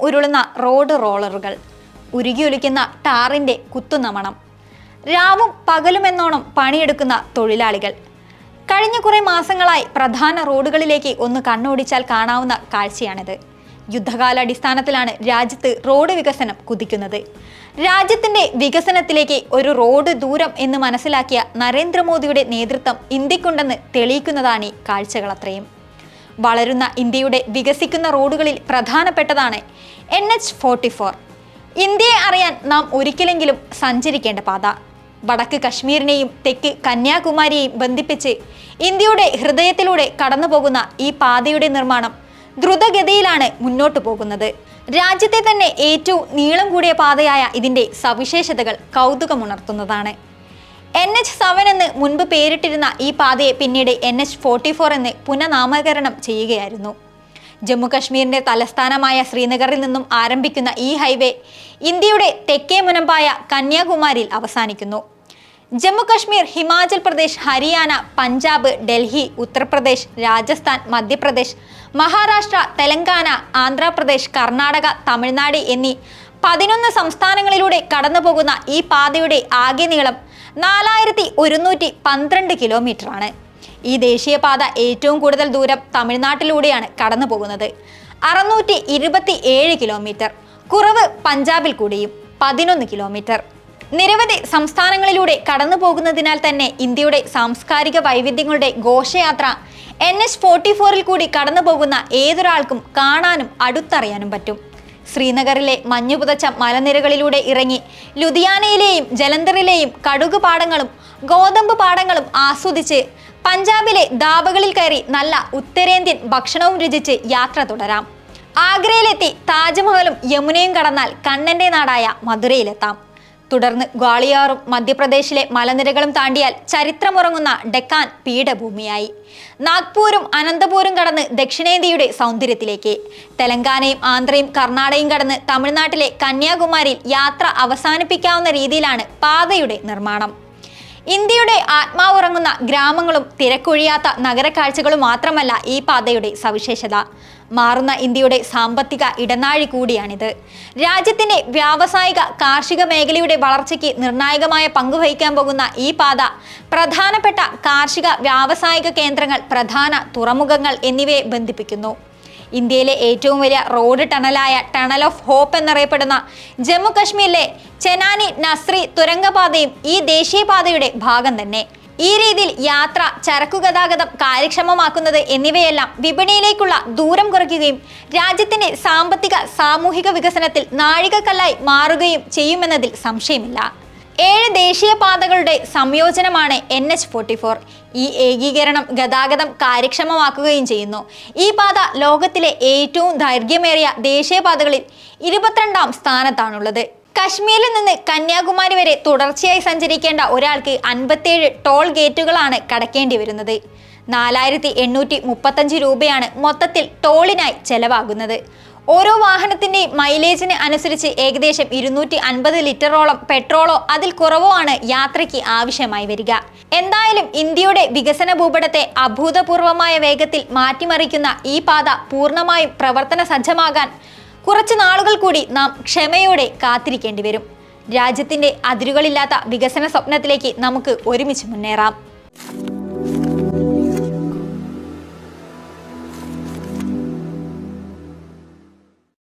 ഉരുളുന്ന road റോളറുകൾ ഉരുകിയൊലിക്കുന്ന കുത്തുന്ന മണം രാവും പകലുമെന്നോണം പണിയെടുക്കുന്ന തൊഴിലാളികൾ. കഴിഞ്ഞ കുറേ മാസങ്ങളായി പ്രധാന റോഡുകളിലേക്ക് ഒന്ന് കണ്ണോടിച്ചാൽ കാണാവുന്ന കാഴ്ചയാണിത്. യുദ്ധകാലാടിസ്ഥാനത്തിലാണ് രാജ്യത്ത് റോഡ് വികസനം കുതിക്കുന്നത്. രാജ്യത്തിന്റെ വികസനത്തിലേക്ക് ഒരു റോഡ് ദൂരം എന്ന് മനസ്സിലാക്കിയ നരേന്ദ്രമോദിയുടെ നേതൃത്വം ഇന്ത്യക്കുണ്ടെന്ന് തെളിയിക്കുന്നതാണ് ഈ കാഴ്ചകളത്രയും വളരുന്ന ഇന്ത്യയുടെ വികസിക്കുന്ന റോഡുകളിൽ പ്രധാനപ്പെട്ടതാണ് എൻ എച്ച് ഫോർട്ടി ഫോർ ഇന്ത്യയെ അറിയാൻ നാം ഒരിക്കലെങ്കിലും സഞ്ചരിക്കേണ്ട പാത. വടക്ക് കശ്മീരിനെയും തെക്ക് കന്യാകുമാരിയെയും ബന്ധിപ്പിച്ച് ഇന്ത്യയുടെ ഹൃദയത്തിലൂടെ കടന്നുപോകുന്ന ഈ പാതയുടെ നിർമ്മാണം ദ്രുതഗതിയിലാണ് മുന്നോട്ടു പോകുന്നത്. രാജ്യത്തെ തന്നെ ഏറ്റവും നീളം കൂടിയ പാതയായ ഇതിന്റെ സവിശേഷതകൾ കൗതുകമുണർത്തുന്നതാണ്. എൻ എച്ച് സെവൻ എന്ന് മുൻപ് പേരിട്ടിരുന്ന ഈ പാതയെ പിന്നീട് എൻ എച്ച് ഫോർട്ടി ഫോർ എന്ന് പുനഃനാമകരണം ചെയ്യുകയായിരുന്നു. ജമ്മു കശ്മീരിന്റെ തലസ്ഥാനമായ ശ്രീനഗറിൽ നിന്നും ആരംഭിക്കുന്ന ഈ ഹൈവേ ഇന്ത്യയുടെ തെക്കേ മുനമ്പായ കന്യാകുമാരിയിൽ അവസാനിക്കുന്നു. ജമ്മു കശ്മീർ ഹിമാചൽ പ്രദേശ് ഹരിയാന പഞ്ചാബ് ഡൽഹി ഉത്തർപ്രദേശ് രാജസ്ഥാൻ മധ്യപ്രദേശ് മഹാരാഷ്ട്ര തെലങ്കാന ആന്ധ്രാപ്രദേശ് കർണാടക തമിഴ്നാട് എന്നീ പതിനൊന്ന് സംസ്ഥാനങ്ങളിലൂടെ കടന്നുപോകുന്ന ഈ പാതയുടെ ആകെ നീളം നാലായിരത്തി ഒരുന്നൂറ്റി പന്ത്രണ്ട് കിലോമീറ്ററാണ്. ഈ ദേശീയപാത ഏറ്റവും കൂടുതൽ ദൂരം തമിഴ്നാട്ടിലൂടെയാണ് കടന്നു പോകുന്നത്. അറുന്നൂറ്റി ഇരുപത്തി ഏഴ് കിലോമീറ്റർ. കുറവ് പഞ്ചാബിൽ കൂടിയും പതിനൊന്ന് കിലോമീറ്റർ. നിരവധി സംസ്ഥാനങ്ങളിലൂടെ കടന്നു പോകുന്നതിനാൽ തന്നെ ഇന്ത്യയുടെ സാംസ്കാരിക വൈവിധ്യങ്ങളുടെ ഘോഷയാത്ര എൻ എച്ച് ഫോർട്ടി ഫോറിൽ കൂടി കടന്നു പോകുന്ന ഏതൊരാൾക്കും കാണാനും അടുത്തറിയാനും പറ്റും. ശ്രീനഗറിലെ മഞ്ഞുപുതച്ച മലനിരകളിലൂടെ ഇറങ്ങി ലുധിയാനയിലെയും ജലന്ധറിലെയും കടുക് പാടങ്ങളും ഗോതമ്പ് പാടങ്ങളും ആസ്വദിച്ച് പഞ്ചാബിലെ ദാബകളിൽ കയറി നല്ല ഉത്തരേന്ത്യൻ ഭക്ഷണവും രുചിച്ച് യാത്ര തുടരാം. ആഗ്രയിലെത്തി താജ്മഹലും യമുനയും കടന്നാൽ കണ്ണന്റെ നാടായ മധുരയിലെത്താം. തുടർന്ന് ഗ്വാളിയാറും മധ്യപ്രദേശിലെ മലനിരകളും താണ്ടിയാൽ ചരിത്രമുറങ്ങുന്ന ഡെക്കാൻ പീഠഭൂമിയായി. നാഗ്പൂരും അനന്തപൂരും കടന്ന് ദക്ഷിണേന്ത്യയുടെ സൗന്ദര്യത്തിലേക്ക്. തെലങ്കാനയും ആന്ധ്രയും കർണാടകയും കടന്ന് തമിഴ്നാട്ടിലെ കന്യാകുമാരിയിൽ യാത്ര അവസാനിപ്പിക്കാവുന്ന രീതിയിലാണ് പാതയുടെ നിർമ്മാണം. ഇന്ത്യയുടെ ആത്മാവുറങ്ങുന്ന ഗ്രാമങ്ങളും തിരക്കൊഴിയാത്ത നഗരക്കാഴ്ചകളും മാത്രമല്ല ഈ പാതയുടെ സവിശേഷത. മാറുന്ന ഇന്ത്യയുടെ സാമ്പത്തിക ഇടനാഴി കൂടിയാണിത്. രാജ്യത്തിന്റെ വ്യാവസായിക കാർഷിക മേഖലയുടെ വളർച്ചയ്ക്ക് നിർണായകമായ പങ്കുവഹിക്കാൻ പോകുന്ന ഈ പാത പ്രധാനപ്പെട്ട കാർഷിക വ്യാവസായിക കേന്ദ്രങ്ങൾ പ്രധാന തുറമുഖങ്ങൾ എന്നിവയെ ബന്ധിപ്പിക്കുന്നു. ഇന്ത്യയിലെ ഏറ്റവും വലിയ റോഡ് ടണലായ ടണൽ ഓഫ് ഹോപ്പ് എന്നറിയപ്പെടുന്ന ജമ്മു കശ്മീരിലെ ചെനാനി നസ്രി തുരങ്കപാതയും ഈ ദേശീയപാതയുടെ ഭാഗം തന്നെ. ഈ രീതിയിൽ യാത്ര ചരക്കു ഗതാഗതം കാര്യക്ഷമമാക്കുന്നത് എന്നിവയെല്ലാം വിപണിയിലേക്കുള്ള ദൂരം കുറയ്ക്കുകയും രാജ്യത്തിന്റെ സാമ്പത്തിക സാമൂഹിക വികസനത്തിൽ നാഴികക്കല്ലായി മാറുകയും ചെയ്യുമെന്നതിൽ സംശയമില്ല. ഏഴ് ദേശീയ പാതകളുടെ സംയോജനമാണ് എൻ എച്ച് ഫോർട്ടി ഫോർ. ഈ ഏകീകരണം ഗതാഗതം കാര്യക്ഷമമാക്കുകയും ചെയ്യുന്നു. ഈ പാത ലോകത്തിലെ ഏറ്റവും ദൈർഘ്യമേറിയ ദേശീയപാതകളിൽ ഇരുപത്തിരണ്ടാം സ്ഥാനത്താണുള്ളത്. കശ്മീരിൽ നിന്ന് കന്യാകുമാരി വരെ തുടർച്ചയായി സഞ്ചരിക്കേണ്ട ഒരാൾക്ക് അൻപത്തേഴ് ടോൾ ഗേറ്റുകളാണ് കടക്കേണ്ടി വരുന്നത്. നാലായിരത്തി എണ്ണൂറ്റി മുപ്പത്തഞ്ച് രൂപയാണ് മൊത്തത്തിൽ ടോളിനായി ചെലവാകുന്നത്. ഓരോ വാഹനത്തിന്റെയും മൈലേജിന് അനുസരിച്ച് ഏകദേശം ഇരുന്നൂറ്റി അൻപത് ലിറ്ററോളം പെട്രോളോ അതിൽ കുറവോ ആണ് യാത്രയ്ക്ക് ആവശ്യമായി വരിക. എന്തായാലും ഇന്ത്യയുടെ വികസന ഭൂപടത്തെ അഭൂതപൂർവമായ വേഗത്തിൽ മാറ്റിമറിക്കുന്ന ഈ പാത പൂർണമായും പ്രവർത്തന സജ്ജമാകാൻ കുറച്ച് നാളുകൾ കൂടി നാം ക്ഷമയോടെ കാത്തിരിക്കേണ്ടി വരും. രാജ്യത്തിന്റെ അതിരുകളില്ലാത്ത വികസന സ്വപ്നത്തിലേക്ക് നമുക്ക് ഒരുമിച്ച് മുന്നേറാം.